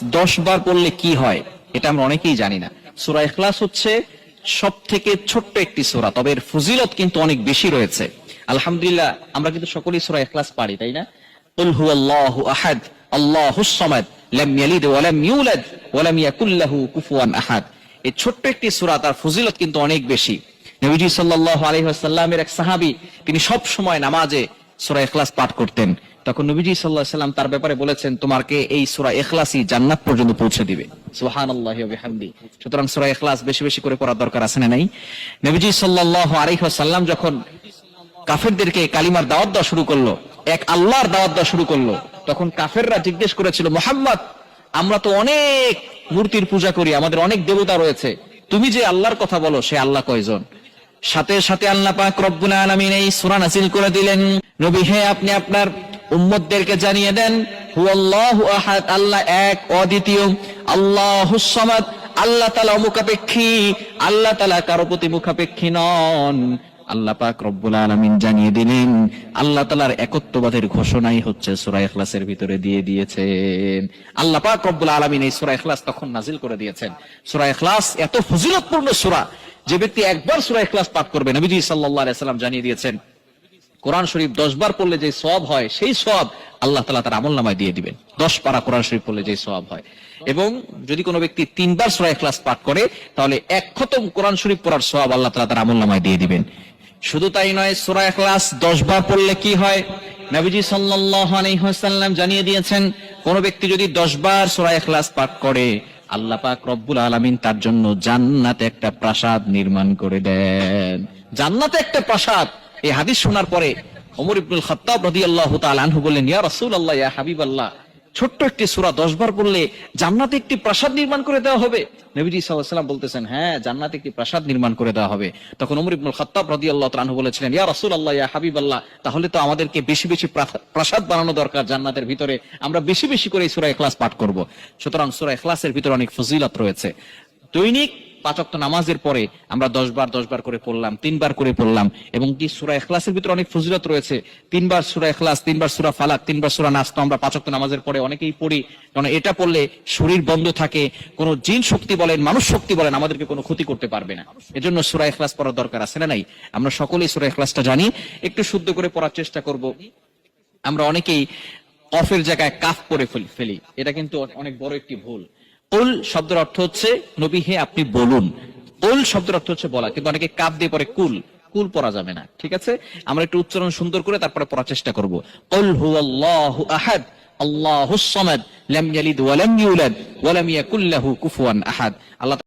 দশ বার পড়লে কি হয় এটা আমরা অনেকেই জানি না সুরা ইখলাস হচ্ছে সব থেকে ছোট্ট একটি সুরা তবে এর ফজিলত কিন্তু অনেক বেশি রয়েছে আলহামদুলিল্লাহ আমরা কিন্তু সকলেই সুরা ইখলাস পারি তাই না قل هو الله احد الله الصمد لم يلد ولم يولد ولم يكن له كفوا احد এই ছোট্ট একটি সূরা তার ফজিলত কিন্তু অনেক বেশি নবীজি সাল্লাল্লাহু আলাইহি ওয়াসাল্লামের এক সাহাবী তিনি সব সময় নামাজে সূরা ইখলাস পাঠ করতেন তখন নবীজি আলাইহি সাল্লাম তার ব্যাপারে বলেছেন তোমাকে এই সূরা ইখলাসই জান্নাত পর্যন্ত পৌঁছে দিবে। বিহামদি। সুতরাং সূরা ইখলাস বেশি বেশি করে পড়ার দরকার আছে নাই? নবীজি সাল্লাল্লাহু আলাইহি ওয়াসাল্লাম যখন কাফেরদেরকে কালিমার দাওয়াত দেওয়া শুরু করল, এক আল্লাহর দাওয়াত দেওয়া শুরু করল, তখন কাফেররা জিজ্ঞেস করেছিল, মোহাম্মদ, আমরা তো অনেক মূর্তির পূজা করি, আমাদের অনেক দেবতা রয়েছে। তুমি যে আল্লাহর কথা বলো, সে আল্লাহ কয়জন? সাথে সাথে আল্লাহ পাক রব্বুল আলামিন এই করে দিলেন। নবী, হে আপনি আপনার উম্মতদেরকে জানিয়ে দেন, হুয়াল্লাহু আহাদ, আল্লাহ এক, অদ্বিতীয়। আল্লাহুস সামাদ, আল্লাহ তাআলা মুখাপেক্ষী আল্লাহ তাআলা কারও প্রতি মুখাপেক্ষী নন। আল্লাহ পাক রব্বুল আলামিন জানিয়ে দিলেন, আল্লাহ তাআলার একত্ববাদের ঘোষণাই হচ্ছে সূরা ইখলাসের ভিতরে দিয়ে দিয়েছেন। আল্লাহ পাক রব্বুল আলামিন এই সূরা ইখলাস তখন নাজিল করে দিয়েছেন। সূরা ইখলাস এত ফজিলতপূর্ণ সূরা, যে ব্যক্তি একবার সূরা ইখলাস পাঠ করবে, নবীজি সাল্লাল্লাহু আলাইহি সাল্লাম জানিয়ে দিয়েছেন কোরআন শরীফ দশ বার পড়লে যে সব হয়, সেই সব আল্লাহ তালা তার আমল নামায় দিয়ে দিবেন। দশ পারা কোরআন শরীফ পড়লে যে সব হয়। এবং যদি কোনো ব্যক্তি তিনবার সরাই ক্লাস পাঠ করে, তাহলে এক খতম কোরআন শরীফ পড়ার সব আল্লাহ তালা তার আমল নামায় দিয়ে দিবেন। শুধু তাই নয়, সোরা ক্লাস দশ বার পড়লে কি হয়? নবীজি ওয়াসাল্লাম জানিয়ে দিয়েছেন, কোন ব্যক্তি যদি দশ বার সুরা ক্লাস পাঠ করে, আল্লাহ পাক রব্বুল আলামিন তার জন্য জান্নাতে একটা প্রাসাদ নির্মাণ করে দেন। জান্নাতে একটা প্রাসাদ এই হাদিস শোনার পরে ওমর ইবনুল খাত্তাব রাদিয়াল্লাহু তাআলা আনহু বললেন, ইয়া রাসূলুল্লাহ, ইয়া হাবিবাল্লাহ, ছোট্ট একটি সূরা 10 বার পড়লে জান্নাতে একটি প্রাসাদ নির্মাণ করে দেওয়া হবে? নবীজি বলতেছেন হ্যাঁ জান্নাতে একটি প্রাসাদ নির্মাণ করে দেওয়া হবে। তখন ওমর ইবনুল খাত্তাব রাদিয়াল্লাহু তাআলা আনহু বলেছিলেন, ইয়া রাসূলুল্লাহ, ইয়া হাবিবাল্লাহ, তাহলে তো আমাদেরকে বেশি বেশি প্রা- প্রাসাদ বানানো দরকার জান্নাতের ভিতরে। আমরা বেশি বেশি করে সূরা ইখলাস পাঠ করব। সুতরাং সূরা ইখলাসের ভিতরে অনেক ফজিলত রয়েছে। দৈনিক পাঁচক্ত নামাজের পরে আমরা দশ বার দশ বার করে পড়লাম তিনবার করে পড়লাম, এবং কি সুরা এখলাসের ভিতরে অনেক ফজিলত রয়েছে। তিনবার সুরা এখলাস তিনবার সুরা ফালাক তিনবার সুরা নাস্তা আমরা পাঁচক্ত নামাজের পরে অনেকেই পড়ি। কারণ এটা পড়লে শরীর বন্ধ থাকে, কোনো জিন শক্তি বলেন, মানুষ শক্তি বলেন, আমাদেরকে কোনো ক্ষতি করতে পারবে না। এজন্য সুরা এখলাস পড়ার দরকার আছে না নাই? আমরা সকলেই সুরা এখলাসটা জানি। একটু শুদ্ধ করে পড়ার চেষ্টা করব। আমরা অনেকেই কফের জায়গায় কাফ করে ফেল- ফেলি। এটা কিন্তু অনেক বড় একটি ভুল। উল শব্দের অর্থ হচ্ছে, নবী হে, আপনি বলুন। উল শব্দের অর্থ হচ্ছে বলা, কিন্তু অনেকে কাপ দিয়ে পরে কুল কুল পড়া যাবে না, ঠিক আছে? আমরা একটু উচ্চারণ সুন্দর করে তারপরে পড়ার চেষ্টা করব। উল আল্লাহ আহাদ, আল্লাহ সমাদ, লাম ইয়ালিদ ওয়া লাম ইউলাদ, ওয়া লাম ইয়াকুল লাহু কুফুয়ান আহাদ। আল্লাহ